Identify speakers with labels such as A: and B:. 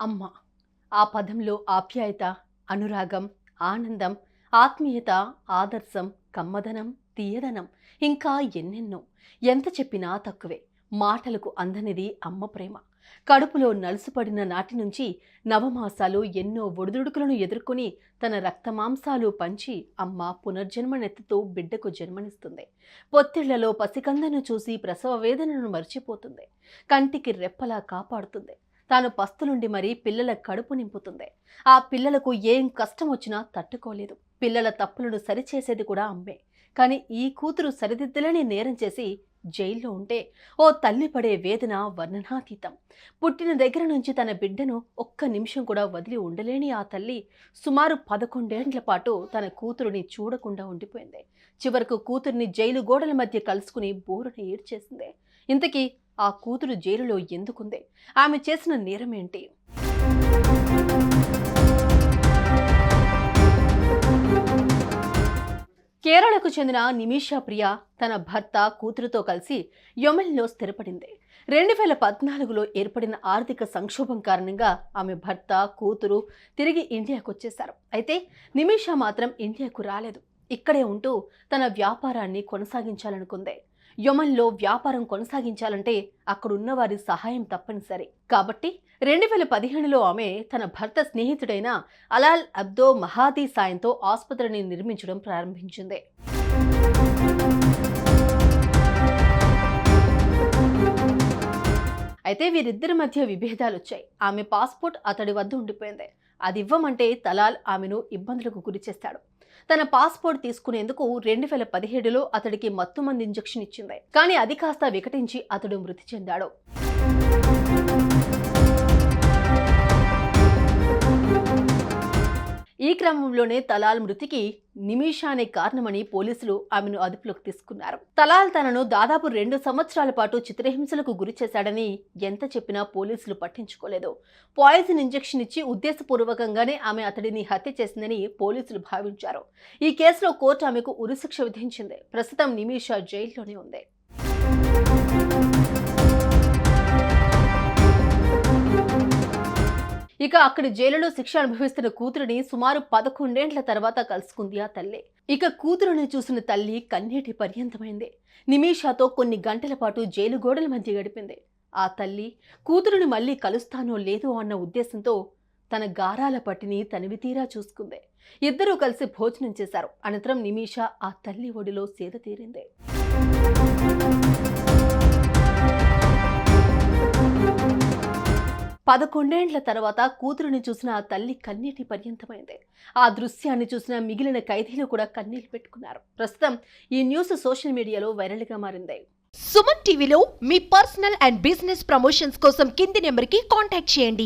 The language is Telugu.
A: అమ్మ. ఆ పదంలో ఆప్యాయత అనురాగం ఆనందం ఆత్మీయత ఆదర్శం కమ్మదనం తీయదనం ఇంకా ఎన్నెన్నో. ఎంత చెప్పినా తక్కువే. మాటలకు అందనిది అమ్మ ప్రేమ. కడుపులో నలుసుపడిన నాటి నుంచి నవమాసాలు ఎన్నో ఒడిదుడుకులను ఎదుర్కొని తన రక్తమాంసాలు పంచి అమ్మ పునర్జన్మనెత్తుతూ బిడ్డకు జన్మనిస్తుంది. పొత్తిళ్ళలో పసికందను చూసి ప్రసవ వేదనను మర్చిపోతుంది. కంటికి రెప్పలా కాపాడుతుంది. తాను పస్తులుండి మరీ పిల్లల కడుపు నింపుతుంది. ఆ పిల్లలకు ఏం కష్టం వచ్చినా తట్టుకోలేదు. పిల్లల తప్పులను సరిచేసేది కూడా అమ్మే. కానీ ఈ కూతురు సరిదిద్దలేని నేరం చేసి జైల్లో ఉంటే ఓ తల్లి పడే వేదన వర్ణనాతీతం. పుట్టిన దగ్గర నుంచి తన బిడ్డను ఒక్క నిమిషం కూడా వదిలి ఉండలేని ఆ తల్లి సుమారు పదకొండేండ్ల పాటు తన కూతురుని చూడకుండా ఉండిపోయింది. చివరకు కూతుర్ని జైలు గోడల మధ్య కలుసుకుని బోరున ఏడ్చేసింది. ఇంతకీ ఆ కూతురు జైలులో ఎందుకుంది? ఆమె చేసిన నేరమేంటి? కేరళకు చెందిన నిమిషా ప్రియ తన భర్త కూతురుతో కలిసి యొమెన్లో స్థిరపడింది. రెండు వేల పద్నాలుగులో ఏర్పడిన ఆర్థిక సంక్షోభం కారణంగా ఆమె భర్త కూతురు తిరిగి ఇండియాకు వచ్చేశారు. అయితే నిమిషా మాత్రం ఇండియాకు రాలేదు. ఇక్కడే ఉంటూ తన వ్యాపారాన్ని కొనసాగించాలనుకుంది. యమన్లో వ్యాపారం కొనసాగించాలంటే అక్కడున్న వారి సహాయం తప్పనిసరి. కాబట్టి రెండు వేల పదిహేనులో ఆమె తన భర్త స్నేహితుడైన అలాల్ అబ్దో మహాదీ సాయంతో ఆసుపత్రిని నిర్మించడం ప్రారంభించింది. అయితే వీరిద్దరి మధ్య విభేదాలు వచ్చాయి ఆమె పాస్పోర్ట్ అతడి వద్ద ఉండిపోయింది. అది ఇవ్వమంటే తలాల్ ఆమెను ఇబ్బందులకు గురి చేస్తాడు. తన పాస్పోర్ట్ తీసుకునేందుకు రెండు వేల పదిహేడులో అతడికి మత్తుమంది ఇంజెక్షన్ ఇచ్చింది. కానీ అది కాస్త వికటించి అతడు మృతి చెందాడు. ఈ క్రమంలోనే తలాల్ మృతికి నిమిషానే కారణమని పోలీసులు ఆమెను అదుపులోకి తీసుకున్నారు. తలాల్ తనను దాదాపు రెండు సంవత్సరాల పాటు చిత్రహింసలకు గురి చేశాడని ఎంత చెప్పినా పోలీసులు పట్టించుకోలేదు. పాయిజన్ ఇంజెక్షన్ ఇచ్చి ఉద్దేశపూర్వకంగానే ఆమె అతడిని హత్య చేసిందని పోలీసులు భావించారు. ఈ కేసులో కోర్టు ఆమెకు ఉరిశిక్ష విధించింది. ప్రస్తుతం నిమిషా జైల్లోనే ఉంది. ఇక అక్కడి జైలులో శిక్ష అనుభవిస్తున్న కూతురిని సుమారు పదకొండేండ్ల తర్వాత కలుసుకుంది ఆ తల్లి. ఇక కూతురుని చూసిన తల్లి కన్నీటి పర్యంతమైంది. నిమిషాతో కొన్ని గంటల పాటు జైలు గోడల మధ్య గడిపింది. ఆ తల్లి కూతురుని మళ్ళీ కలుస్తానో లేదో అన్న ఉద్దేశంతో తన గారాల పట్టిని తనివి తీరా చూసుకుంది. ఇద్దరూ కలిసి భోజనం చేశారు. అనంతరం నిమిష ఆ తల్లి ఒడిలో సేద తీరింది. పదకొండేండ్ల తర్వాత కూతురుని చూసిన ఆ తల్లి కన్నీటి పర్యంతమైంది. ఆ దృశ్యాన్ని చూసిన మిగిలిన ఖైదీలు కూడా కన్నీళ్ళు పెట్టుకున్నారు. ప్రస్తుతం ఈ న్యూస్ సోషల్ మీడియాలో వైరల్గా మారింది.
B: సుమన్ టీవీలో మీ పర్సనల్ అండ్ బిజినెస్ ప్రమోషన్స్ కోసం కింది నెంబర్కి కాంటాక్ట్ చేయండి.